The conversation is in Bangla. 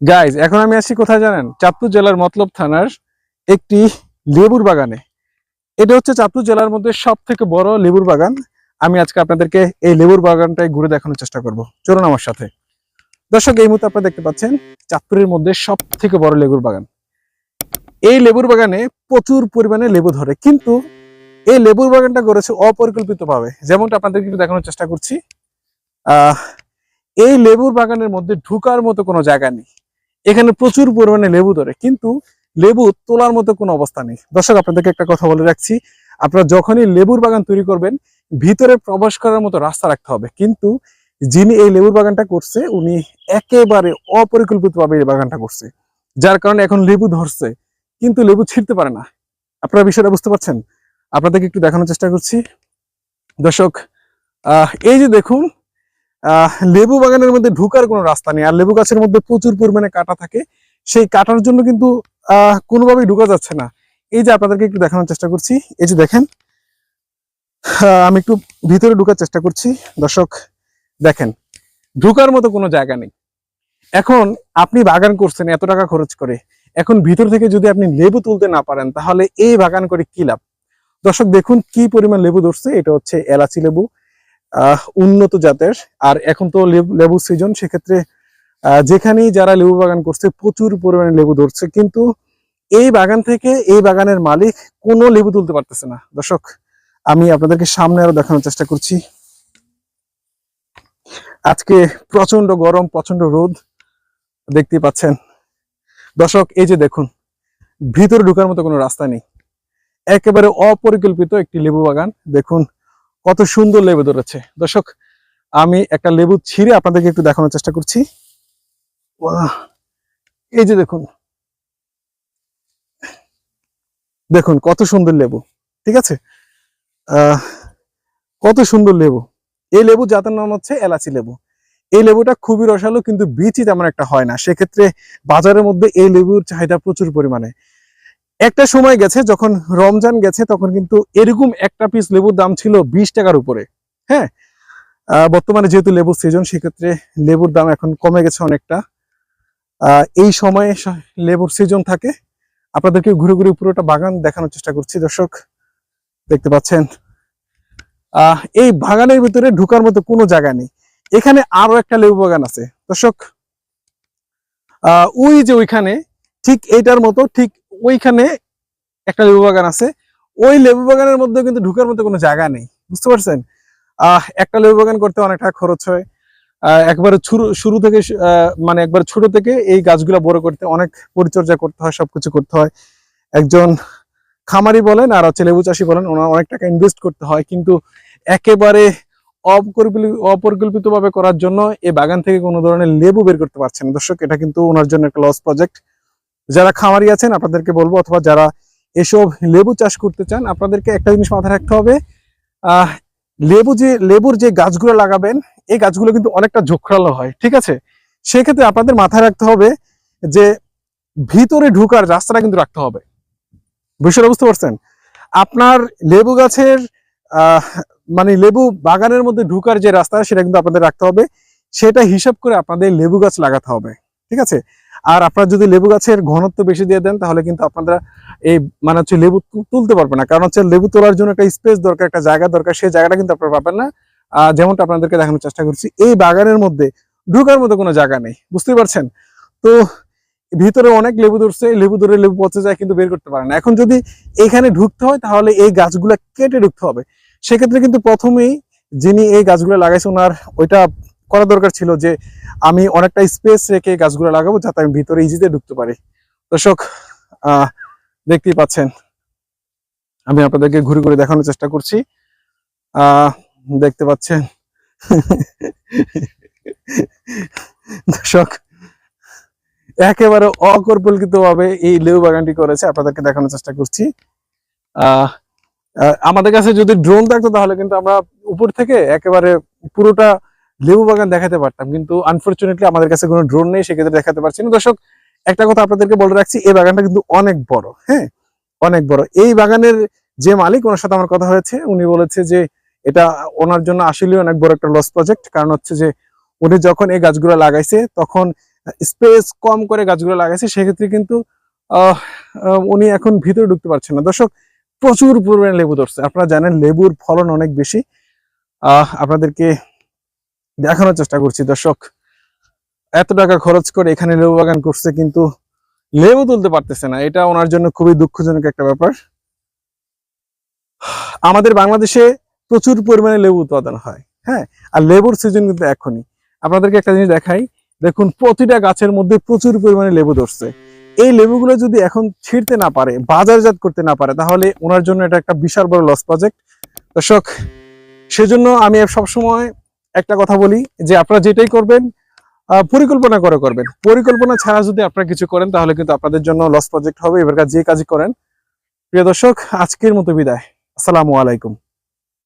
গাইজ এখন আমি আছি কোথায় জানেন? চাঁদপুর জেলার মতলব থানার একটি লেবুর বাগানে। এটা হচ্ছে চাঁদপুর জেলার মধ্যে সব থেকে বড় লেবুর বাগান। আমি আজকে আপনাদেরকে এই লেবুর বাগানটাই ঘুরে দেখানোর চেষ্টা করব। চলুন আমার সাথে। দর্শক, এই মুহূর্তে আপনারা দেখতে পাচ্ছেন চাঁদপুরের মধ্যে সব থেকে বড় লেবুর বাগান। এই লেবুর বাগানে প্রচুর পরিমাণে লেবু ধরে, কিন্তু এই লেবুর বাগানটা করেছে অপরিকল্পিতভাবে। যেমনটা আপনাদেরকে একটু দেখানোর চেষ্টা করছি এই লেবুর বাগানের মধ্যে ঢুকার মতো কোনো জায়গা নেই। এখানে প্রচুর পরিমাণে লেবু ধরে, কিন্তু লেবু তোলার মতো কোনো অবস্থা নেই। দর্শক, আপনাদেরকে একটা কথা বলে রাখছি। আপনারা যখনই লেবুর বাগান তৈরি করবেন, ভিতরে প্রবেশ করার মতো রাস্তা রাখতে হবে। কিন্তু যিনি এই লেবুর বাগানটা করছে, উনি একেবারে অপরিকল্পিতভাবে এই বাগানটা করছে। যার কারণে এখন লেবু ধরছে, কিন্তু লেবু ছিঁড়তে পারে না। আপনারা বিষয়টা বুঝতে পারছেন? আপনাদেরকে একটু দেখানোর চেষ্টা করছি। দর্শক এই যে দেখুন লেবু বাগানের মধ্যে ঢুকার কোনো রাস্তা নেই, আর লেবু গাছের মধ্যে প্রচুর পরিমাণে কাটা থাকে। সেই কাটার জন্য কিন্তু কোনোভাবেই ঢুকা যাচ্ছে না। এই যে আপনাদেরকে একটু দেখানোর চেষ্টা করছি, এই যে দেখেন আমি একটু ভিতরে ঢুকার চেষ্টা করছি। দর্শক, দেখেন, ঢুকার মতো কোনো জায়গা নেই। এখন আপনি বাগান করছেন এত টাকা খরচ করে। এখন ভিতর থেকে যদি আপনি লেবু তুলতে না পারেন, তাহলে এই বাগান করে কি লাভ? দর্শক, দেখুন কি পরিমাণ লেবু ধরছে। এটা হচ্ছে এলাচি লেবু। উন্নত জাতের। আর এখন তো লেবু সিজন সেক্ষেত্রে যেখানেই যারা লেবু বাগান করছে, প্রচুর পরিমাণে লেবু ধরছে। কিন্তু এই বাগান থেকে এই বাগানের মালিক কোনো লেবু তুলতে পারতেছে না। দর্শক, আমি আপনাদেরকে সামনে আরও দেখানোর চেষ্টা করছি। আজকে প্রচণ্ড গরম প্রচণ্ড রোদ দেখতে পাচ্ছেন। দর্শক, এই যে দেখুন, ভিতরে ঢোকার মতো কোনো রাস্তা নেই। একেবারে অপরিকল্পিত একটি লেবু বাগান। দেখুন কত সুন্দর লেবু ধরেছে। দর্শক, আমি একটা লেবু ছিঁড়ে আপনাদেরকে একটু দেখানোর চেষ্টা করছি! এই যে দেখুন। দেখুন, কত সুন্দর লেবু, ঠিক আছে? কত সুন্দর লেবু। এই লেবু জাতের নাম হচ্ছে এলাচি লেবু। এই লেবুটা খুবই রসালো, কিন্তু বীজই তেমন একটা হয় না। সেক্ষেত্রে বাজারের মধ্যে এই লেবুর চাহিদা প্রচুর পরিমাণে। একটা সময় গেছে যখন রমজান গেছে, তখন কিন্তু এরকম একটা পিস লেবুর দাম ছিল বিশ টাকার উপরে। হ্যাঁ? বর্তমানে যেহেতু লেবুর সিজন সেক্ষেত্রে লেবুর দাম এখন কমে গেছে অনেকটা। এই সময়ে লেবুর সিজন থাকে। আপনাদেরকে ঘুরে ঘুরে পুরোটা বাগান দেখানোর চেষ্টা করছি, দর্শক। দেখতে পাচ্ছেন। এই বাগানের ভিতরে ঢুকার মতো কোনো জায়গা নেই। এখানে আরও একটা লেবু বাগান আছে। দর্শক ওই যে ওইখানে ঠিক এইটার মতো ঠিক ওইখানে একটা লেবু বাগান আছে। ওই লেবু বাগানের মধ্যে কিন্তু ঢুকার মতো কোনো জায়গা নেই। বুঝতে পারছেন? একটা লেবু বাগান করতে অনেক টাকা খরচ হয়। একবারে শুরু থেকে মানে একবার ছোট থেকে এই গাছগুলো বড় করতে অনেক পরিচর্যা করতে হয়, সবকিছু করতে হয়। একজন খামারি বলেন আর হচ্ছে লেবু চাষি বলেন, ওনার অনেক টাকা ইনভেস্ট করতে হয়। কিন্তু একেবারে অপরিকল্পিত ভাবে করার জন্য এই বাগান থেকে কোনো ধরনের লেবু বের করতে পারছেন। দর্শক, এটা কিন্তু ওনার জন্য একটা লস প্রজেক্ট যারা খামারি আছেন, আপনাদেরকে বলব, অথবা যারা এসব লেবু চাষ করতে চান, আপনাদেরকে একটা জিনিস মাথায় রাখতে হবে। লেবু যে, লেবুর যে গাছগুলো লাগাবেন, এই গাছগুলো কিন্তু অনেকটা ঝোঁকড়ালো হয়, ঠিক আছে? সেক্ষেত্রে আপনাদের মাথায় রাখতে হবে যে, ভিতরে ঢুকার রাস্তাটা কিন্তু রাখতে হবে। বিষয়টা বুঝতে পারছেন? আপনার লেবু গাছের মানে লেবু বাগানের মধ্যে ঢুকার যে রাস্তা, সেটা কিন্তু আপনাদের রাখতে হবে। সেটা হিসাব করে আপনাদের লেবু গাছ লাগাতে হবে, ঠিক আছে? আর আপনারা যদি লেবু গাছের ঘনত্ব বেশি দিয়ে দেন, তাহলে কিন্তু আপনারা এই মানে হচ্ছে লেবু তুলতে পারবেন না। কারণ হচ্ছে লেবু তোলার জন্য একটা স্পেস দরকার, একটা জায়গা দরকার, সেই জায়গাটা কিন্তু আপনারা পাবেন না। যেমনটা আপনাদেরকে দেখানোর চেষ্টা করছি, এই বাগানের মধ্যে ঢুকার মতো কোনো জায়গা নেই। বুঝতেই পারছেন? তো ভিতরে অনেক লেবু ধরছে লেবু ধরে লেবু পচে যায়, কিন্তু বের করতে পারে না। এখন যদি এখানে ঢুকতে হয়, তাহলে এই গাছগুলো কেটে ঢুকতে হবে। সেক্ষেত্রে কিন্তু প্রথমেই যিনি এই গাছগুলো লাগাইছে, ওনার ওইটা করা দরকার ছিল যে আমি অনেকটা স্পেস রেখে গাছগুলো লাগাবো যাতে আমি ভিতরে ইজিতে ঢুকতে পারি। দর্শক দেখতেই পাচ্ছেন, আমি আপনাদেরকে ঘুরে ঘুরে দেখানোর চেষ্টা করছি। দেখতে পাচ্ছেন, দর্শক, একেবারে অকল্পিত ভাবে এই লেবু বাগানটি করেছে, আপনাদেরকে দেখানোর চেষ্টা করছি। আমাদের কাছে যদি ড্রোন থাকতো তাহলে কিন্তু আমরা উপর থেকে একেবারে পুরোটা লেবু বাগান দেখাতে পারতাম, কিন্তু আনফরচুনেটলি আমাদের কাছে কোনো ড্রোন নেই, সেক্ষেত্রে দেখাতে পারছি না। দর্শক, একটা কথা আপনাদেরকে বলে রাখছি, এই বাগানটা কিন্তু অনেক বড় হ্যাঁ? অনেক বড়। এই বাগানের যে মালিক, ওনার সাথে আমার কথা হয়েছে, উনি বলেছে যে এটা ওনার জন্য আসলে অনেক বড় একটা লস প্রজেক্ট কারণ হচ্ছে যে উনি যখন এই গাছগুলো লাগাইছে, তখন স্পেস কম করে গাছগুলো লাগাইছে, সেক্ষেত্রে কিন্তু উনি এখন ভিতরে ঢুকতে পারছেন না। দর্শক, প্রচুর পরিমাণে লেবু ধরছে। আপনারা জানেন, লেবুর ফলন অনেক বেশি। আপনাদেরকে দেখানোর চেষ্টা করছি, দর্শক। এত টাকা খরচ করে এখানে লেবু বাগান করছে, কিন্তু লেবু তুলতে পারতেছে না। এটা ওনার জন্য খুবই দুঃখজনক একটা ব্যাপার। আমাদের বাংলাদেশে প্রচুর পরিমাণে লেবু উৎপাদন হয় হ্যাঁ? আর লেবুর সিজন কিন্তু এখনই। আপনাদেরকে একটা জিনিস দেখাই। দেখুন, প্রতিটা গাছের মধ্যে প্রচুর পরিমাণে লেবু ধরছে। এই লেবুগুলো যদি এখন ছিঁড়তে না পারে, বাজারজাত করতে না পারে, তাহলে ওনার জন্য এটা একটা বিশাল বড় লস প্রজেক্ট দর্শক, সেজন্য আমি সবসময় একটা কথা বলি যে আপনারা যেটাই করবেন পরিকল্পনা করে করবেন। পরিকল্পনা ছাড়া যদি আপনারা কিছু করেন, তাহলে কিন্তু আপনাদের জন্য লস প্রজেক্ট হবে। এবার যে কাজই করেন, প্রিয় দর্শক, আজকের মতো বিদায়। আসসালামু আলাইকুম।